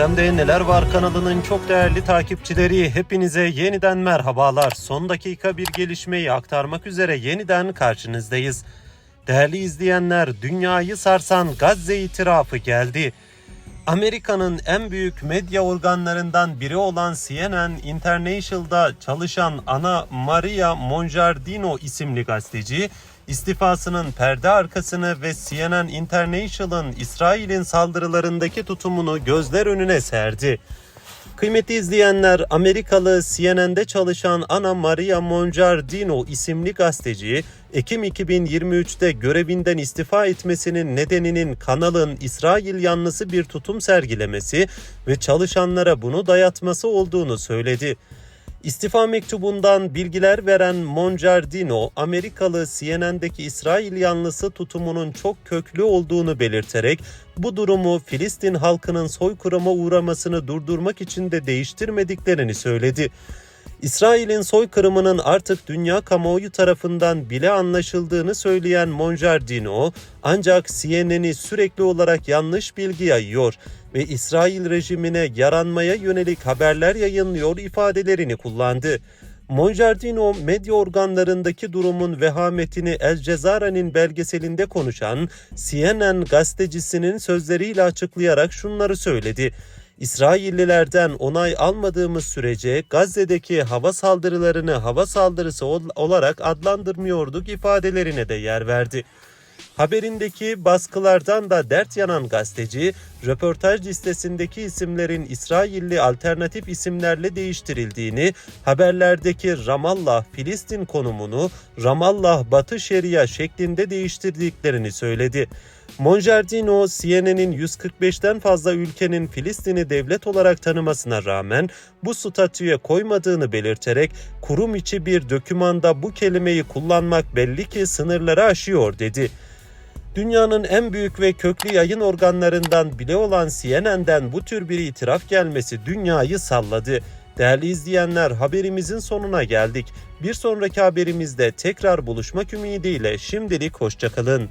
Gündemde Neler Var kanalının çok değerli takipçileri hepinize yeniden merhabalar. Son dakika bir gelişmeyi aktarmak üzere yeniden karşınızdayız. Değerli izleyenler dünyayı sarsan Gazze itirafı geldi. Amerika'nın en büyük medya organlarından biri olan CNN International'da çalışan Ana Maria Monjardino isimli gazeteci istifasının perde arkasını ve CNN International'ın İsrail'in saldırılarındaki tutumunu gözler önüne serdi. Kıymetli izleyenler, Amerikalı CNN'de çalışan Ana Maria Monjardino isimli gazeteci, Ekim 2023'te görevinden istifa etmesinin nedeninin kanalın İsrail yanlısı bir tutum sergilemesi ve çalışanlara bunu dayatması olduğunu söyledi. İstifa mektubundan bilgiler veren Monjardino, Amerikalı CNN'deki İsrail yanlısı tutumunun çok köklü olduğunu belirterek bu durumu Filistin halkının soykırıma uğramasını durdurmak için de değiştirmediklerini söyledi. İsrail'in soykırımının artık dünya kamuoyu tarafından bile anlaşıldığını söyleyen Monjardino, ancak CNN'i sürekli olarak yanlış bilgi yayıyor ve İsrail rejimine yaranmaya yönelik haberler yayınlıyor ifadelerini kullandı. Monjardino medya organlarındaki durumun vehametini El Cezara'nın belgeselinde konuşan CNN gazetecisinin sözleriyle açıklayarak şunları söyledi. İsraillilerden onay almadığımız sürece Gazze'deki hava saldırılarını hava saldırısı olarak adlandırmıyorduk ifadelerine de yer verdi. Haberindeki baskılardan da dert yanan gazeteci, röportaj listesindeki isimlerin İsrailli alternatif isimlerle değiştirildiğini, haberlerdeki Ramallah Filistin konumunu Ramallah Batı Şeria şeklinde değiştirdiklerini söyledi. Monjardino, CNN'in 145'ten fazla ülkenin Filistin'i devlet olarak tanımasına rağmen bu statüye koymadığını belirterek kurum içi bir dokümanda bu kelimeyi kullanmak belli ki sınırları aşıyor dedi. Dünyanın en büyük ve köklü yayın organlarından bile olan CNN'den bu tür bir itiraf gelmesi dünyayı salladı. Değerli izleyenler haberimizin sonuna geldik. Bir sonraki haberimizde tekrar buluşmak ümidiyle şimdilik hoşçakalın.